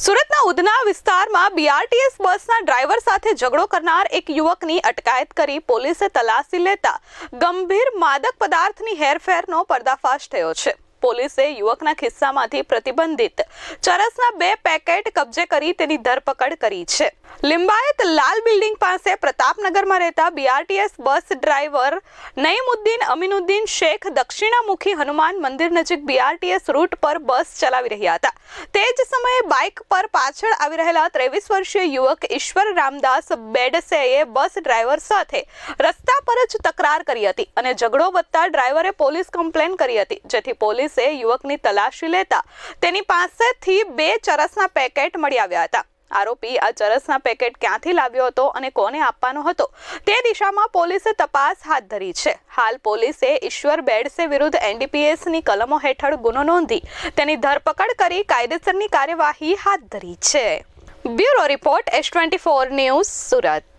સુરતના ઉધના વિસ્તારમાં બીઆરટીએસ બસના ડ્રાઈવર સાથે ઝઘડો કરનાર એક યુવકની અટકાયત કરી પોલીસે તલાશી લેતા ગંભીર માદક પદાર્થની હેરફેરનો પર્દાફાશ થયો છે. પોલીસે યુવકના ખિસ્સામાંથી પ્રતિબંધિત ચરસના બે પેકેટ કબજે કરી તેની ધરપકડ કરી છે. લિંબાયત લાલ બિલ્ડિંગ પાસે પ્રતાપનગરમાં રહેતા BRTS bus driver Naimuddin Aminuddin Shaikh Dakshinamukhi Hanuman Mandir નજીક બીઆરટીએસ રૂટ પર બસ ચલાવી રહ્યા હતા. તે જ સમયે બાઇક પર પાછળ આવી રહેલા ત્રેવીસ વર્ષીય યુવક ઈશ્વર રામદાસ બેડસેએ બસ ડ્રાઈવર સાથે રસ્તા જ તકરાર કરી હતી અને ઝઘડો વધતા ડ્રાઈવરે પોલીસ કમ્પ્લેન કરી હતી, જેથી પોલીસે યુવકની તલાશી લેતા તેની પાસેથી બે ચરસના પેકેટ મળી આવ્યા હતા. આરોપી આ ચરસના પેકેટ ક્યાંથી લાવ્યો હતો અને કોને આપવાનો હતો, તે દિશામાં પોલીસે તપાસ હાથ ધરી છે. હાલ પોલીસે ઈશ્વર બેડસે વિરુદ્ધ એનડીપીએસની કલમો હેઠળ ગુનો નોંધી તેની ધરપકડ કરી કાયદેસરની કાર્યવાહી હાથ ધરી છે. Bureau report S twenty four news Surat.